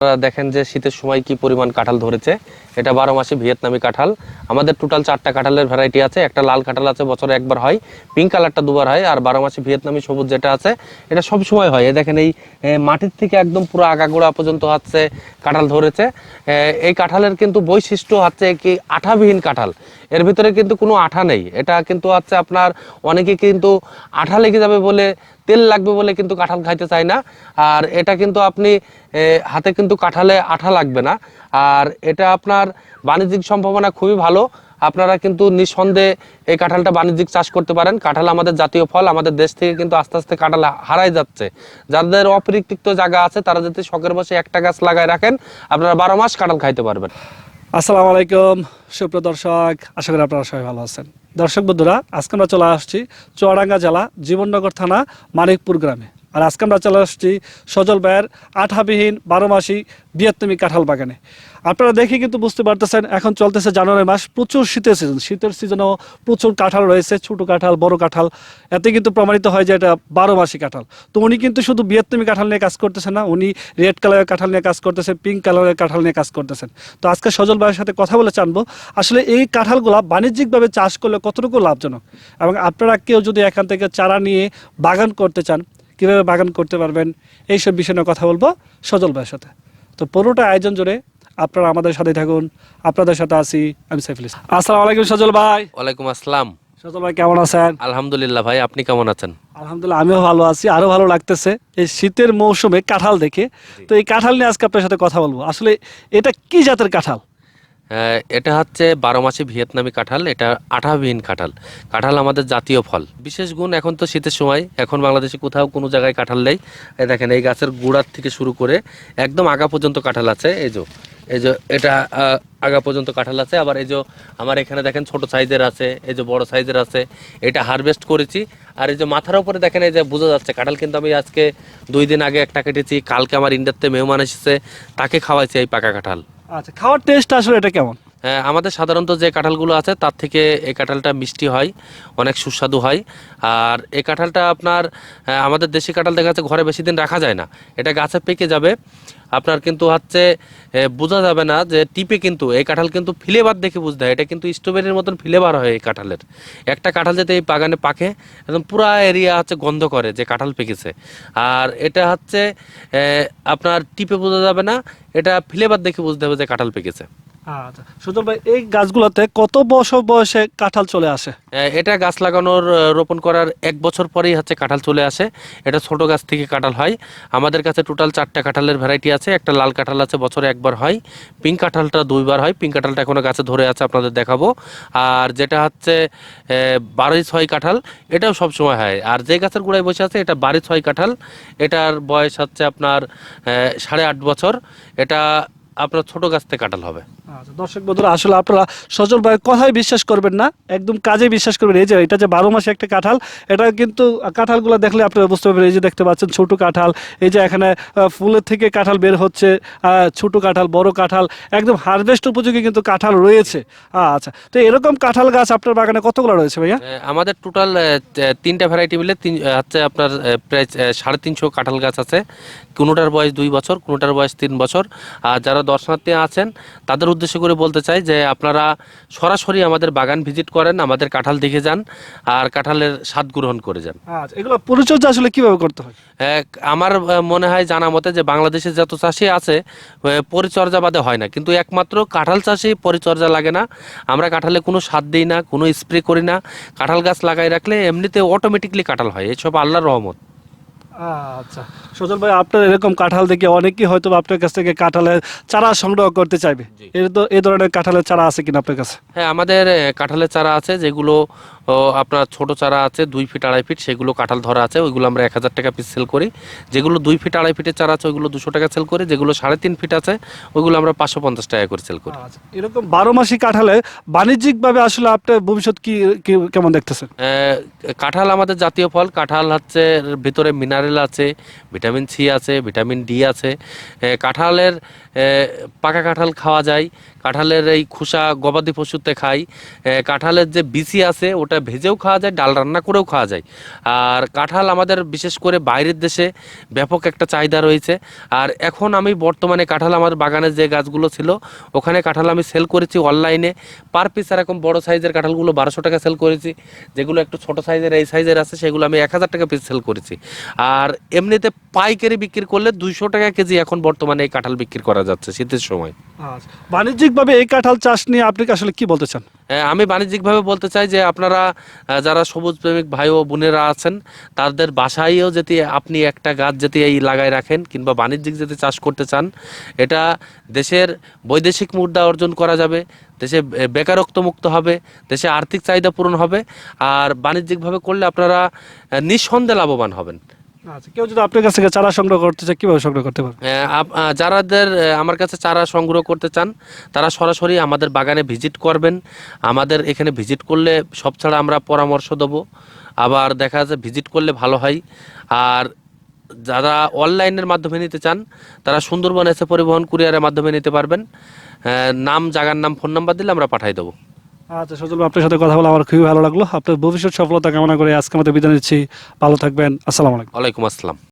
আপনারা দেখেন যে শীতের সময় কি পরিমাণ কাঁঠাল ধরেছে। এটা বারো মাসে ভিয়েতনামি কাঁঠাল। আমাদের টোটাল চারটা কাঁঠালের ভ্যারাইটি আছে। একটা লাল কাঁঠাল আছে, বছরে একবার হয়। পিঙ্ক কালারটা দুবার হয় আর বারো মাসে ভিয়েতনামি সবুজ যেটা আছে, এটা সব সময় হয়। দেখেন এই মাটির থেকে একদম পুরো আগাগোড়া পর্যন্ত হচ্ছে কাঁঠাল ধরেছে। এই কাঁঠালের কিন্তু বৈশিষ্ট্য হচ্ছে কি আঠাবিহীন কাঁঠাল। এর ভিতরে কিন্তু কোনো আঠা নেই। এটা কিন্তু হচ্ছে আপনার অনেকে কিন্তু আঠা লেগে যাবে বলে তেল লাগবে বলে কিন্তু কাঁঠাল খাইতে চায় না। আর এটা কিন্তু আপনি হাতে কিন্তু কাঁঠালে আঠা লাগবে না। আর এটা আপনার বাণিজ্যিক সম্ভাবনা খুবই ভালো। আপনারা কিন্তু নিঃসন্দেহে এই কাঁঠালটা বাণিজ্যিক চাষ করতে পারেন। কাঁঠাল আমাদের জাতীয় ফল, আমাদের দেশ থেকে কিন্তু আস্তে আস্তে কাঁঠাল হারাই যাচ্ছে। যাদের অপরিকৃত জায়গা আছে, তারা যদি শখের বসে একটা গাছ লাগায় রাখেন, আপনারা বারো মাস কাঁঠাল খাইতে পারবেন। আসসালামু আলাইকুম, সুপ্রিয় দর্শক, আশা করি আপনারা সবাই ভালো আছেন। দর্শক বন্ধুরা আজকে আমরা চলে আসছি চুয়াডাঙ্গা জেলা জীবননগর থানা মানিকপুর গ্রামে। আর আজকে আমরা চলে আসছি সজল ভাইয়ের আঠাবিহীন বারো মাসি বিয়াত্তমি কাঁঠাল বাগানে। আপনারা দেখে কিন্তু বুঝতে পারতেছেন, এখন চলতেছে জানুয়ারি মাস, প্রচুর শীতের সিজন শীতের সিজনেও প্রচুর কাঁঠাল রয়েছে, ছোটো কাঁঠাল, বড় কাঁঠাল। এতে কিন্তু প্রমাণিত হয় যে এটা বারো মাসি কাঁঠাল। তো উনি কিন্তু শুধু বিয়াত্তমি কাঁঠাল নিয়ে কাজ করতেছেন না, উনি রেড কালারের কাঁঠাল নিয়ে কাজ করতেছেন পিঙ্ক কালারের কাঁঠাল নিয়ে কাজ করতেছেন। তো আজকে সজল ভাইয়ের সাথে কথা বলে জানব, আসলে এই কাঁঠালগুলা বাণিজ্যিকভাবে চাষ করলে কতটুকু লাভজনক? এবং আপনারা কেউ যদি এখান থেকে চারা নিয়ে বাগান করতে চান কীভাবে বাগান করতে পারবেন এইসব বিষয় নিয়ে কথা বলব সজল ভাইয়ের সাথে। তো পুরোটা আয়োজন জুড়ে আপনারা আমাদের সাথে থাকুন। আপনাদের সাথে আছি আমি সাইফুল ইসলাম। আসসালামু আলাইকুম সজল ভাই। ওয়ালাইকুম আসসালাম। সজল ভাই কেমন আছেন? আলহামদুলিল্লাহ ভাই আপনি কেমন আছেন? আলহামদুলিল্লাহ আমিও ভালো আছি আরও ভালো লাগতেছে। এই শীতের মৌসুমে কাঁঠাল দেখে। তো এই কাঁঠাল নিয়ে আজকে আপনার সাথে কথা বলব। আসলে এটা কি জাতের কাঁঠাল? এটা হচ্ছে বারো মাসে ভিয়েতনামি কাঁঠাল, এটা আঠাবিহীন কাঁঠাল। কাঁঠাল আমাদের জাতীয় ফল। বিশেষ গুণ এখন তো শীতের সময়, এখন বাংলাদেশে কোথাও কোনো জায়গায় কাঁঠাল নেই। দেখেন, এই গাছের গোড়ার থেকে শুরু করে একদম আগা পর্যন্ত কাঁঠাল আছে, এই যে এই যে, এটা আগা পর্যন্ত কাঁঠাল আছে। আবার এই যে, আমার এখানে দেখেন ছোট সাইজের আছে, এই যে বড় সাইজের আছে, এটা হারভেস্ট করেছি। আর এই যে মাথার উপরে দেখেন, এই যে বোঝা যাচ্ছে, কাঁঠাল কিন্তু আমি আজকে দুই দিন আগে একটা কেটেছি। কালকে আমার ইন্ডিয়াতে মেহমান এসেছে, তাকে খাওয়াইছি এই পাকা কাঁঠাল। আচ্ছা খাওয়ার টেস্ট আসলে এটা কেমন? আমাদের সাধারণত যে কাঁঠালগুলো আছে, তার থেকে এই কাঁঠালটা মিষ্টি হয়, অনেক সুস্বাদু হয়। আর এই কাঁঠালটা আপনার আমাদের দেশি কাঁঠাল দেখা যাচ্ছে ঘরে বেশি দিন রাখা যায় না। এটা গাছে পেকে যাবে। আপনার কিন্তু হচ্ছে বোঝা যাবে না যে টিপে কিন্তু, এই কাঁঠাল কিন্তু ফ্লেভার দেখে বুঝতে হয়। এটা কিন্তু স্ট্রবেরির মতন ফ্লেভার হয় এই কাঁঠালের। একটা কাঁঠাল যাতে এই বাগানে পাকে, একদম পুরা এরিয়া হচ্ছে গন্ধ করে যে কাঁঠাল পেকেছে। আর এটা হচ্ছে আপনার টিপে বোঝা যাবে না, এটা ফ্লেভার দেখে বুঝতে হবে যে কাঁঠাল পেকেছে। আচ্ছা। সুজন ভাই, এই গাছগুলোতে কত বছর বয়সে কাঁঠাল চলে আসে? এটা গাছ লাগানোর রোপণ করার এক বছর পরেই হচ্ছে কাঁঠাল চলে আসে। এটা ছোট গাছ থেকে কাঁঠাল হয়। আমাদের কাছে টোটাল চারটা কাঁঠালের ভ্যারাইটি আছে। একটা লাল কাঁঠাল আছে, বছরে একবার হয়। পিঙ্ক কাঁঠালটা দুইবার হয়। পিঙ্ক কাঁঠালটা এখনও গাছে ধরে আছে, আপনাদের দেখাবো। আর যেটা হচ্ছে বারোই ছয় কাঁঠাল, এটাও সবসময় হয়। আর যে গাছের গোড়ায় বসে আছে, এটা বারোই ছয় কাঁঠাল। এটার বয়স হচ্ছে আপনার সাড়ে আট বছর। এটা আপনার ছোট গাছ থেকে কাঁঠাল হবে। আচ্ছা দর্শক বন্ধুরা আসলে আপনারা সজল ভাইয়ের কথাই বিশ্বাস করবেন না একদম কাজে বিশ্বাস করবেন। এই যে এটা যে বারো মাসে একটা কাঁঠাল এটা কিন্তু কাঁঠালগুলো দেখলে আপনারা বুঝতে পারবেন এই যে দেখতে পাচ্ছেন ছোট কাঁঠাল এই যে এখানে ফুলের থেকে কাঁঠাল বের হচ্ছে ছোট কাঁঠাল বড় কাঁঠাল একদম হারভেস্ট উপযোগী কিন্তু কাঁঠাল রয়েছে। আচ্ছা তো এরকম কাঁঠাল গাছ আপনার বাগানে কতগুলো রয়েছে ভাইয়া? আমাদের টোটাল তিনটা ভ্যারাইটি মিলে তিন হচ্ছে আপনার প্রায় সাড়ে তিনশো কাঁঠাল গাছ আছে। কোনোটার বয়স দুই বছর কোনোটার বয়স তিন বছর। আর যারা দর্শনার্থী আছেন তাদের উদ্দেশ্য করে বলতে চাই যে আপনারা সরাসরি আমাদের বাগান ভিজিট করেন আমাদের কাঁঠাল দেখে যান আর কাঁঠালের স্বাদ গ্রহণ করে যান। আচ্ছা এগুলো পরিচর্যা আসলে কীভাবে করতে হয়? এক, আমার মনে হয় জানা মতে যে বাংলাদেশে যত চাষি আছে পরিচর্যা বাদে হয় না। কিন্তু একমাত্র কাঁঠাল চাষে পরিচর্যা লাগে না। আমরা কাঁঠালে কোনো সার দিই না কোনো স্প্রে করি না। কাঁঠাল গাছ লাগাই রাখলে এমনিতে অটোমেটিকলি কাঁঠাল হয়। এসব আল্লাহর রহমত। আচ্ছা। সজল ভাই আপনার এরকম কাঁঠাল দেখে অনেকেই হয়তো আপনার কাছ থেকে কাঁঠালের চারা সংগ্রহ করতে চাইবে। এর তো এই ধরনের কাঁঠালের চারা আছে কিনা আপনার কাছে? হ্যাঁ আমাদের কাঁঠালের চারা আছে যেগুলো আপনার ছোট চারা আছে দুই ফিট আড়াই ফিট সেগুলো কাঁঠাল ধরা আছে ওইগুলো আমরা এক হাজার টাকা পিস সেল করি। যেগুলো দুই ফিট আড়াই ফিটের চারা আছে ওইগুলো দুশো টাকা সেল করি। যেগুলো সাড়ে তিন ফিট আছে ওইগুলো আমরা পাঁচশো পঞ্চাশ টাকা করে সেল করি। আচ্ছা এরকম বারো মাসি কাঁঠালে বাণিজ্যিকভাবে আসলে আপনার ভবিষ্যৎ কি কি- কেমন দেখতেছেন? কাঁঠাল আমাদের জাতীয় ফল। কাঁঠাল হচ্ছে ভিতরে মিনারেল আছে ভিটামিন সি আছে ভিটামিন ডি আছে। কাঁঠালের পাকা কাঁঠাল খাওয়া যায়। কাঁঠালের এই খোসা গবাদি পশুতে খাই। কাঁঠালের যে বিচি আছে ওটা এটা ভেজেও খাওয়া যায়, ডাল রান্না করেও খাওয়া যায়। আর কাঁঠাল আমাদের বিশেষ করে বাইরের দেশে ব্যাপক একটা চাহিদা রয়েছে। আর এখন আমি বর্তমানে কাঁঠাল আমার বাগানে যে গাছগুলো ছিল, ওখানে কাঁঠাল আমি সেল করেছি অনলাইনে পার পিস এরকম বড় সাইজের কাঁঠালগুলো বারোশো টাকা সেল করেছি। যেগুলো একটু ছোট সাইজের এই সাইজের আছে, সেগুলো আমি এক হাজার টাকা পিস সেল করেছি। আর এমনিতে পাইকারি বিক্রি করলে দুইশো টাকা কেজি এখন বর্তমানে এই কাঁঠাল বিক্রি করা যাচ্ছে শীতের সময়। আচ্ছা বাণিজ্যিকভাবে এই কাঁঠাল চাষ নিয়ে আপনি আসলে কি বলতে চান? আমি বাণিজ্যিকভাবে বলতে চাই যে আপনারা যারা সবুজ প্রেমিক ভাই ও বোনেরা আছেন, তাদের বাসায়ও যদি আপনি একটা গাছ যদি এই লাগায় রাখেন কিংবা বাণিজ্যিক যদি চাষ করতে চান, এটা দেশের বৈদেশিক মুদ্রা অর্জন করা যাবে, দেশে বেকারত্ব মুক্ত হবে, দেশে আর্থিক চাহিদা পূরণ হবে, আর বাণিজ্যিকভাবে করলে আপনারা নিঃসন্দেহে লাভবান হবেন। আচ্ছা কেউ যদি আপনার কাছ থেকে চারা সংগ্রহ করতে চায় কীভাবে সংগ্রহ করতে পারবে? আহ, যারাদের আমার কাছে চারা সংগ্রহ করতে চান তারা সরাসরি আমাদের বাগানে ভিজিট করবেন। আমাদের এখানে ভিজিট করলে সব ছাড়া আমরা পরামর্শ দেবো। আবার দেখা যাচ্ছে ভিজিট করলে ভালো হয়। আর যারা অনলাইনের মাধ্যমে নিতে চান তারা সুন্দরবন এসে পরিবহন কুরিয়ারের মাধ্যমে নিতে পারবেন। নাম জায়গার নাম ফোন নাম্বার দিলে আমরা পাঠাই দেবো। আচ্ছা সজল আপনার সাথে কথা বলে আমার খুবই ভালো লাগল। আপনার ভবিষ্যৎ সফলতা কামনা করে আজকে আমাদের বিদায় নিচ্ছি। ভালো থাকবেন। আসসালামু আলাইকুম। আসসালাম।